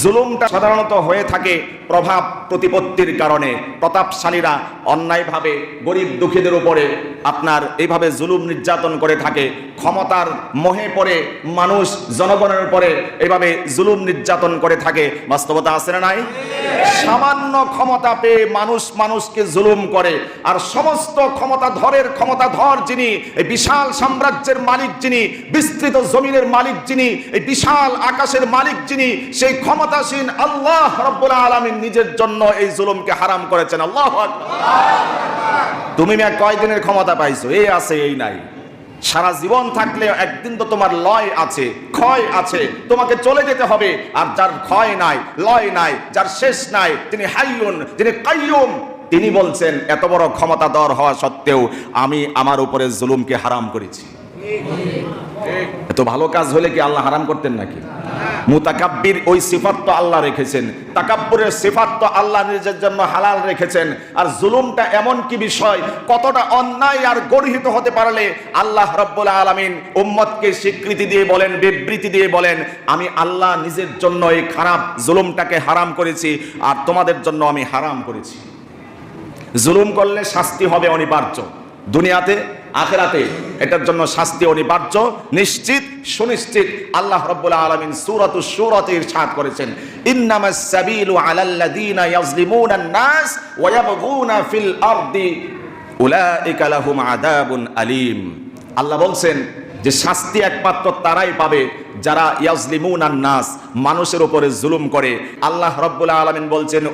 জুলুমটা সাধারণত হয়ে থাকে প্রভাব প্রতিপত্তির কারণে। প্রতাপশালীরা অন্যায়ভাবে গরিব দুঃখীদের উপরে আপনার এইভাবে জুলুম নির্যাতন করে থাকে, ক্ষমতার মোহে পড়ে, মানুষ জনগণের উপরে এইভাবে জুলুম নির্যাতন করে থাকে, বাস্তবতা আছে না নাই? সামান্য ক্ষমতা পেয়ে মানুষ মানুষকে জুলুম করে, আর সমস্ত ক্ষমতা ধরের ক্ষমতা ধর যিনি, এই বিশাল সাম্রাজ্যের মালিক যিনি, বিস্তৃত জমিনের মালিক যিনি, এই বিশাল আকাশের মালিক যিনি, সেই ক্ষমতাসীন আল্লাহ রব্বুল আলামিন নিজের জন্য এই জুলুমকে হারাম করেছেন। আল্লাহ তুমি মিয়া কয়দিনের ক্ষমতা পাইছো, এই আছে, এই নাই। সারা জীবন থাকলে একদিন তো তোমার লয় আছে, ক্ষয় আছে। তোমাকে চলে যেতে হবে, আর যার ক্ষয় নাই, লয় নাই, যার শেষ নাই, তিনি হাইয়ুন, তিনি কাইয়ুম। তিনি বলছেন, এত বড় ক্ষমতা দর হওয়া সত্ত্বেও আমি আমার উপরে জুলুমকে হারাম করেছি। এত ভালো কাজ হলে কি আল্লাহ হারাম করতেন নাকি? মুতাকাব্বির ওই সিফাত তো আল্লাহ রেখেছেন। তাকাব্বুরের সিফাত তো আল্লাহ নিজের জন্য হালাল রেখেছেন। আর জুলুমটা এমন কি বিষয়? কতটা অন্যায় আর গর্হিত হতে পারলে আল্লাহ রব্বুল আলামিন উম্মতকে স্বীকৃতি দিয়ে বলেন, বিবৃতি দিয়ে বলেন, আমি আল্লাহ নিজের জন্য এই খারাপ জুলুমটাকে হারাম করেছি, আর তোমাদের জন্য আমি হারাম করেছি। জুলুম করলে শাস্তি হবে অনিবার্য। দুনিয়াতে আখেরাতে এটার জন্য শাস্তি অনিবার্য, নিশ্চিত, সুনিশ্চিত আল্লাহ রব্বুল আলমিন সুরত সূরাতে ইরশাদ করেছেন। ইন্নামা সাবিলু আলাল্লাযীনা ইয়াজলিমুনা আন-নাস ওয়া ইয়াবগুনা ফিল আরদি উলাইকা লাহুম আযাবুন আলীম। আল্লাহ বলছেন যে শাস্তি একমাত্র তারাই পাবে যারা ইয়াজলিমুন নাস মানুষের উপরে জুলুম করে। আল্লাহ রব্বুল আলমিন বলছেন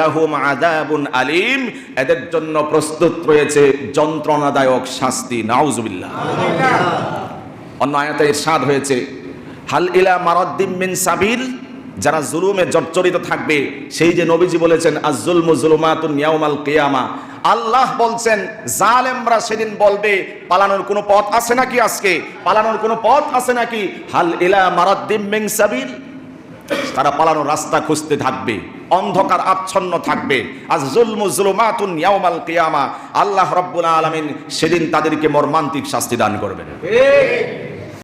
লাহুম আদাবুন আলীম। এদের জন্য প্রস্তুত রয়েছে যন্ত্রণাদায়ক শাস্তি। নাউজুবিল্লাহ। অন্য আয়াতে ইরশাদ হয়েছে হাল ইলা মারদ্দিম মিন সাবিল? যারা জুলুমে জর্জরিত থাকবে, সেই যে নবীজি বলেছেন, আজ-জুলমু জুলুমাতুন ইয়াউমাল কিয়ামা। আল্লাহ বলছেন, জালেমরা সেদিন বলবে, পালানোর কোনো পথ আছে নাকি আজকে? পালানোর কোনো পথ আছে নাকি? হাল ইলা মারাদ্দিম মিন সাবিল। তারা পালানোর রাস্তা খুঁজতে থাকবে, অন্ধকার আচ্ছন্ন থাকবে। আজ জুলমু জুলুমাতুন ইয়াউমাল কিয়ামা। আল্লাহ রাব্বুল আলামিন সেদিন তাদেরকে মর্মান্তিক শাস্তি দান করবেন।